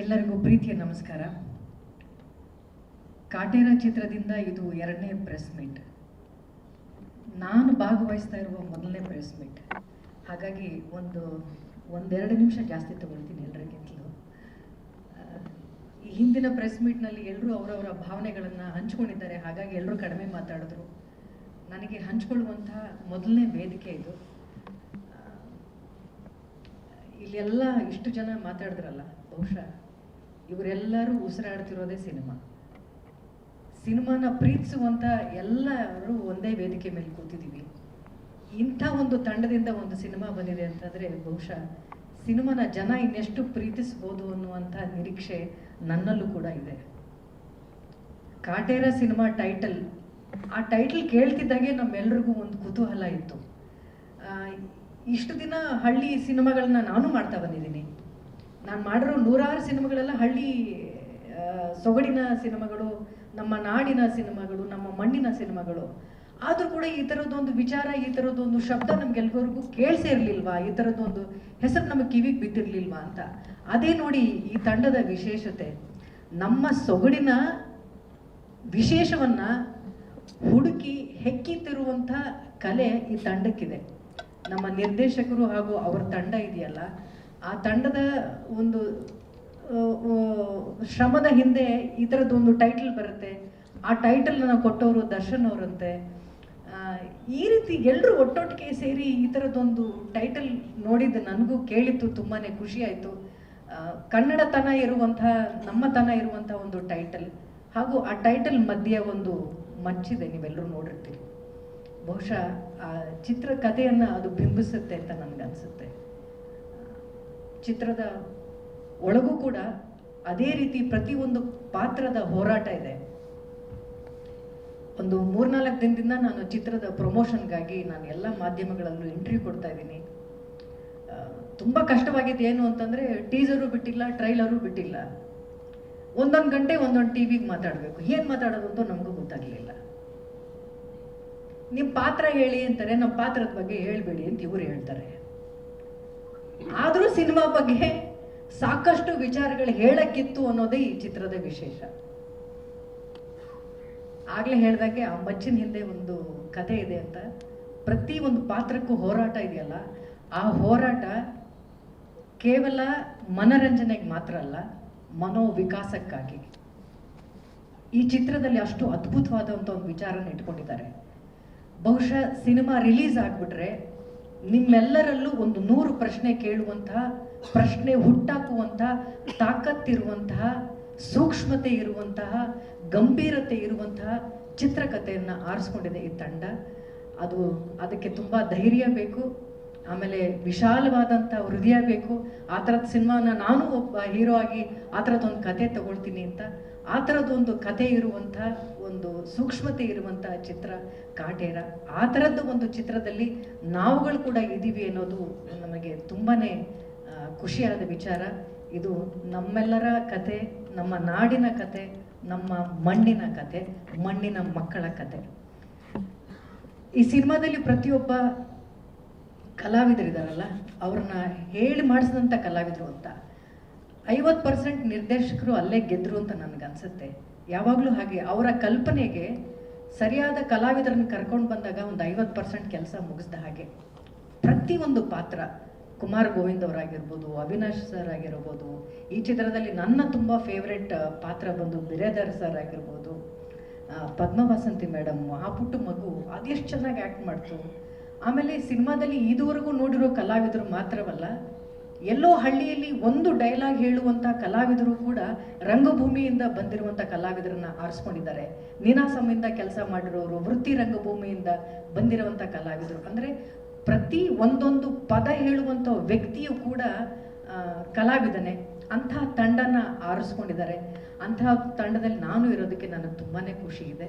ಎಲ್ಲರಿಗೂ ಪ್ರೀತಿಯ ನಮಸ್ಕಾರ. ಕಾಟೇರ ಚಿತ್ರದಿಂದ ಇದು ಎರಡನೇ ಪ್ರೆಸ್ ಮೀಟ್ ನಾನು ಭಾಗವಹಿಸ್ತಾ ಇರುವ ಮೊದಲನೇ ಪ್ರೆಸ್ ಮೀಟ್ ಹಾಗಾಗಿ ಒಂದು, ಒಂದೆರಡು ನಿಮಿಷ ಜಾಸ್ತಿ ತಗೊಳ್ತೀನಿ ಎಲ್ಲರಿಗಿಂತಲೂ ಈ ಹಿಂದಿನ ಪ್ರೆಸ್ ಮೀಟ್ನಲ್ಲಿ ಎಲ್ಲರೂ ಅವರವರ ಭಾವನೆಗಳನ್ನು ಹಂಚ್ಕೊಂಡಿದ್ದಾರೆ. ಹಾಗಾಗಿ ಎಲ್ಲರೂ ಕಡಿಮೆ ಮಾತಾಡಿದ್ರು. ನನಗೆ ಹಂಚ್ಕೊಳ್ಳುವಂತಹ ಮೊದಲನೇ ವೇದಿಕೆ ಇದು. ಇಲ್ಲಿ ಇಲ್ಲೆಲ್ಲ ಇಷ್ಟು ಜನ ಮಾತಾಡಿದ್ರಲ್ಲ, ಬಹುಶಃ. ಇವರೆಲ್ಲರೂ ಉಸಿರಾಡ್ತಿರೋದೇ ಸಿನಿಮಾ. ಸಿನಿಮಾನ ಪ್ರೀತಿಸುವಂಥ ಎಲ್ಲರೂ ಒಂದೇ ವೇದಿಕೆ ಮೇಲೆ ಕೂತಿದ್ದೀವಿ ಇಂಥ ಒಂದು ತಂಡದಿಂದ ಒಂದು ಸಿನಿಮಾ ಬಂದಿದೆ ಅಂತಂದರೆ ಬಹುಶಃ ಸಿನಿಮಾನ ಜನ ಇನ್ನೆಷ್ಟು ಪ್ರೀತಿಸ್ಬೋದು ಅನ್ನುವಂಥ ನಿರೀಕ್ಷೆ ನನ್ನಲ್ಲೂ ಕೂಡ ಇದೆ. ಕಾಟೇರ ಸಿನಿಮಾ ಟೈಟಲ್, ಆ ಟೈಟಲ್ ಕೇಳ್ತಿದ್ದಾಗೆ ನಮ್ಮೆಲ್ರಿಗೂ ಒಂದು ಕುತೂಹಲ ಇತ್ತು. ಇಷ್ಟು ದಿನ ಹಳ್ಳಿ ಸಿನಿಮಾಗಳನ್ನ ನಾನು ಮಾಡ್ತಾ ಬಂದಿದ್ದೀನಿ. ನಾನು ಮಾಡಿರೋ ನೂರಾರು ಸಿನಿಮಾಗಳೆಲ್ಲ ಹಳ್ಳಿ ಸೊಗಡಿನ ಸಿನಿಮಾಗಳು, ನಮ್ಮ ನಾಡಿನ ಸಿನಿಮಾಗಳು, ನಮ್ಮ ಮಣ್ಣಿನ ಸಿನಿಮಾಗಳು. ಆದರೂ ಕೂಡ ಈ ಥರದ್ದೊಂದು ವಿಚಾರ, ಈ ಥರದ್ದೊಂದು ಶಬ್ದ ನಮ್ಗೆಲ್ರಿಗೂ ಕೇಳಿಸೇ ಇರಲಿಲ್ವಾ? ಈ ಥರದ್ದೊಂದು ಹೆಸರು ನಮಗೆ ಕಿವಿಗೆ ಬಿದ್ದಿರ್ಲಿಲ್ವಾ ಅಂತ? ಅದೇ ನೋಡಿ ಈ ತಂಡದ ವಿಶೇಷತೆ. ನಮ್ಮ ಸೊಗಡಿನ ವಿಶೇಷವನ್ನ ಹುಡುಕಿ ಹೆಕ್ಕಿತ್ತಿರುವಂಥ ಕಲೆ ಈ ತಂಡಕ್ಕಿದೆ. ನಮ್ಮ ನಿರ್ದೇಶಕರು ಹಾಗೂ ಅವರ ತಂಡ ಇದೆಯಲ್ಲ ಆ ತಂಡದ ಒಂದು ಶ್ರಮದ ಹಿಂದೆ ಈ ಥರದ್ದೊಂದು ಟೈಟಲ್ ಬರುತ್ತೆ. ಆ ಟೈಟಲನ್ನು ಕೊಟ್ಟವರು ದರ್ಶನ್ ಅವರಂತೆ. ಈ ರೀತಿ ಎಲ್ಲರೂ ಒಟ್ಟೊಟ್ಟಿಗೆ ಸೇರಿ ಈ ಥರದ್ದೊಂದು ಟೈಟಲ್ ನೋಡಿದ್ದು ನನಗೂ ಕೇಳಿತ್ತು ತುಂಬಾ ಖುಷಿ ಆಯಿತು. ಕನ್ನಡತನ ಇರುವಂಥ ನಮ್ಮತನ ಇರುವಂಥ ಒಂದು ಟೈಟಲ್ ಹಾಗೂ ಆ ಟೈಟಲ್ ಮಧ್ಯೆ ಒಂದು ಮಚ್ಚಿದೆ, ನೀವೆಲ್ಲರೂ ನೋಡಿರ್ತೀರಿ. ಬಹುಶಃ ಆ ಚಿತ್ರ ಕಥೆಯನ್ನು ಅದು ಬಿಂಬಿಸುತ್ತೆ ಅಂತ ನನಗನ್ಸುತ್ತೆ. ಚಿತ್ರದ ಒಳಗೂ ಕೂಡ ಅದೇ ರೀತಿ ಪ್ರತಿಯೊಂದು ಪಾತ್ರದ ಹೋರಾಟ ಇದೆ. ಒಂದು ಮೂರ್ನಾಲ್ಕು ದಿನದಿಂದ ನಾನು ಚಿತ್ರದ ಪ್ರಮೋಷನ್ಗಾಗಿ ನಾನು ಎಲ್ಲ ಮಾಧ್ಯಮಗಳಲ್ಲೂ ಇಂಟರ್ವ್ಯೂ ಕೊಡ್ತಾ ಇದ್ದೀನಿ. ತುಂಬ ಕಷ್ಟವಾಗಿದ್ದು ಏನು ಅಂತಂದರೆ ಟೀಸರು ಬಿಟ್ಟಿಲ್ಲ ಟ್ರೈಲರು ಬಿಟ್ಟಿಲ್ಲ. ಒಂದೊಂದು ಗಂಟೆ ಒಂದೊಂದು ಟಿ ವಿಗೆ ಮಾತಾಡಬೇಕು. ಏನು ಮಾತಾಡೋದು ಅಂತ ನಮಗೂ ಗೊತ್ತಾಗಲಿಲ್ಲ. ನಿಮ್ಮ ಪಾತ್ರ ಹೇಳಿ ಅಂತಾರೆ ನಮ್ಮ ಪಾತ್ರದ ಬಗ್ಗೆ ಹೇಳಬೇಡಿ ಅಂತ ಇವರು ಹೇಳ್ತಾರೆ. ಆದರೂ ಸಿನಿಮಾ ಬಗ್ಗೆ ಸಾಕಷ್ಟು ವಿಚಾರಗಳು ಹೇಳಕ್ಕಿತ್ತು ಅನ್ನೋದೇ ಈ ಚಿತ್ರದ ವಿಶೇಷ. ಆಗ್ಲೇ ಹೇಳ್ದಾಗೆ ಆ ಮಚ್ಚಿನ ಹಿಂದೆ ಒಂದು ಕಥೆ ಇದೆ ಅಂತ. ಪ್ರತಿ ಒಂದು ಪಾತ್ರಕ್ಕೂ ಹೋರಾಟ ಇದೆಯಲ್ಲ, ಆ ಹೋರಾಟ ಕೇವಲ ಮನರಂಜನೆಗೆ ಮಾತ್ರ ಅಲ್ಲ, ಮನೋವಿಕಾಸಕ್ಕಾಗಿ. ಈ ಚಿತ್ರದಲ್ಲಿ ಅಷ್ಟು ಅದ್ಭುತವಾದಂಥ ಒಂದು ವಿಚಾರನ ಇಟ್ಕೊಂಡಿದ್ದಾರೆ. ಬಹುಶಃ ಸಿನಿಮಾ ರಿಲೀಸ್ ಆಗಿಬಿಟ್ರೆ ನಿಮ್ಮೆಲ್ಲರಲ್ಲೂ ಒಂದು ನೂರು ಪ್ರಶ್ನೆ ಕೇಳುವಂತಹ ಪ್ರಶ್ನೆ ಹುಟ್ಟಾಕುವಂತಹ ತಾಕತ್ತಿರುವಂತಹ, ಸೂಕ್ಷ್ಮತೆ ಇರುವಂತಹ, ಗಂಭೀರತೆ ಇರುವಂತಹ ಚಿತ್ರಕಥೆಯನ್ನು ಆರಿಸ್ಕೊಂಡಿದೆ ಈ ತಂಡ. ಅದು ಅದಕ್ಕೆ ತುಂಬ ಧೈರ್ಯ ಬೇಕು. ಆಮೇಲೆ ವಿಶಾಲವಾದಂಥ ಹೃದಯ ಬೇಕು. ಆ ಥರದ ಸಿನಿಮಾನ ನಾನು ಒಬ್ಬ ಹೀರೋ ಆಗಿ ಆ ಥರದ್ದೊಂದು ಕತೆ ತಗೊಳ್ತೀನಿ ಅಂತ. ಆ ಥರದ್ದೊಂದು ಕತೆ ಇರುವಂಥ ಒಂದು ಸೂಕ್ಷ್ಮತೆ ಇರುವಂಥ ಚಿತ್ರ ಕಾಟೇರ. ಆ ಥರದ್ದು ಒಂದು ಚಿತ್ರದಲ್ಲಿ ನಾವುಗಳು ಕೂಡ ಇದ್ದೀವಿ ಅನ್ನೋದು ನಮಗೆ ತುಂಬಾ ಖುಷಿಯಾದ ವಿಚಾರ. ಇದು ನಮ್ಮೆಲ್ಲರ ಕತೆ, ನಮ್ಮ ನಾಡಿನ ಕತೆ, ನಮ್ಮ ಮಣ್ಣಿನ ಕತೆ, ಮಣ್ಣಿನ ಮಕ್ಕಳ ಕತೆ. ಈ ಸಿನಿಮಾದಲ್ಲಿ ಪ್ರತಿಯೊಬ್ಬ ಕಲಾವಿದರಿದಾರಲ್ಲ, ಅವ್ರನ್ನ ಹೇಳಿ ಮಾಡಿಸಿದಂಥ ಕಲಾವಿದರು ಅಂತ. ಐವತ್ತು ಪರ್ಸೆಂಟ್ ನಿರ್ದೇಶಕರು ಅಲ್ಲೇ ಗೆದ್ದರು ಅಂತ ನನಗನ್ಸುತ್ತೆ. ಯಾವಾಗಲೂ ಹಾಗೆ, ಅವರ ಕಲ್ಪನೆಗೆ ಸರಿಯಾದ ಕಲಾವಿದರನ್ನು ಕರ್ಕೊಂಡು ಬಂದಾಗ ಒಂದು ಐವತ್ತು ಪರ್ಸೆಂಟ್ ಕೆಲಸ ಮುಗಿಸ್ದ ಹಾಗೆ. ಪ್ರತಿಯೊಂದು ಪಾತ್ರ, ಕುಮಾರ್ ಗೋವಿಂದ್ ಅವರಾಗಿರ್ಬೋದು, ಅವಿನಾಶ್ ಸರ್ ಆಗಿರ್ಬೋದು, ಈ ಚಿತ್ರದಲ್ಲಿ ನನ್ನ ತುಂಬ ಫೇವ್ರೆಟ್ ಪಾತ್ರ ಬಂದು ಬಿರೇದರ್ ಸರ್ ಆಗಿರ್ಬೋದು ಪದ್ಮವಾಸಂತಿ ಮೇಡಮ್ ಆ ಪುಟ್ಟ ಮಗು ಅದೆಷ್ಟು ಚೆನ್ನಾಗಿ ಆ್ಯಕ್ಟ್ ಮಾಡ್ತು. ಆಮೇಲೆ ಸಿನಿಮಾದಲ್ಲಿ ಇದುವರೆಗೂ ನೋಡಿರೋ ಕಲಾವಿದರು ಮಾತ್ರವಲ್ಲ, ಎಲ್ಲೋ ಹಳ್ಳಿಯಲ್ಲಿ ಒಂದು ಡೈಲಾಗ್ ಹೇಳುವಂಥ ಕಲಾವಿದರು ಕೂಡ ರಂಗಭೂಮಿಯಿಂದ ಬಂದಿರುವಂಥ ಕಲಾವಿದರನ್ನ ಆರಿಸ್ಕೊಂಡಿದ್ದಾರೆ. ನಿನಾಸಮಿಂದ ಕೆಲಸ ಮಾಡಿರೋರು, ವೃತ್ತಿ ರಂಗಭೂಮಿಯಿಂದ ಬಂದಿರುವಂಥ ಕಲಾವಿದರು. ಅಂದರೆ ಪ್ರತಿ ಒಂದೊಂದು ಪದ ಹೇಳುವಂಥ ವ್ಯಕ್ತಿಯು ಕೂಡ ಕಲಾವಿದನೇ. ಅಂತಹ ತಂಡನ ಆರಿಸ್ಕೊಂಡಿದ್ದಾರೆ. ಅಂತಹ ತಂಡದಲ್ಲಿ ನಾನು ಇರೋದಕ್ಕೆ ನನಗೆ ತುಂಬಾ ಖುಷಿ ಇದೆ.